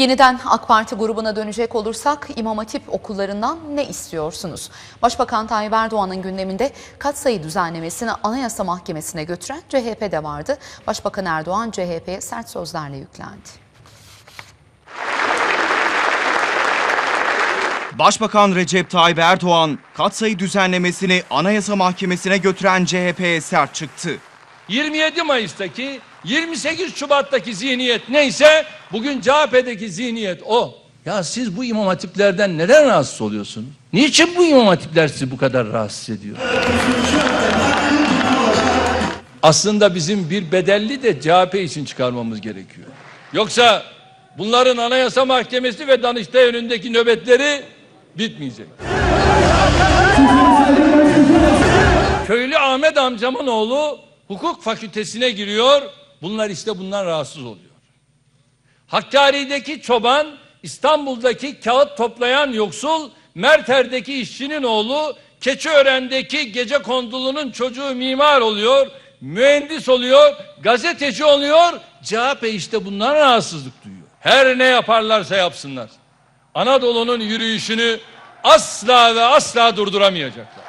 Yeniden AK Parti grubuna dönecek olursak İmam Hatip okullarından ne istiyorsunuz? Başbakan Tayyip Erdoğan'ın gündeminde katsayı düzenlemesini Anayasa Mahkemesi'ne götüren CHP de vardı. Başbakan Erdoğan CHP'ye sert sözlerle yüklendi. Başbakan Recep Tayyip Erdoğan katsayı düzenlemesini Anayasa Mahkemesi'ne götüren CHP'ye sert çıktı. 27 Mayıs'taki 28 Şubat'taki zihniyet neyse bugün CHP'deki zihniyet o. Ya siz bu imam hatiplerden neden rahatsız oluyorsunuz? Niçin bu imam hatipler sizi bu kadar rahatsız ediyor? Aslında bizim bir bedelli de CHP için çıkarmamız gerekiyor. Yoksa bunların Anayasa Mahkemesi ve Danıştay önündeki nöbetleri bitmeyecek. Köylü Ahmet amcamın oğlu hukuk fakültesine giriyor. Bunlar işte bundan rahatsız oluyor. Hakkari'deki çoban, İstanbul'daki kağıt toplayan yoksul, Merter'deki işçinin oğlu, Keçiören'deki gece kondulunun çocuğu mimar oluyor, mühendis oluyor, gazeteci oluyor. CHP işte bundan rahatsızlık duyuyor. Her ne yaparlarsa yapsınlar. Anadolu'nun yürüyüşünü asla ve asla durduramayacaklar.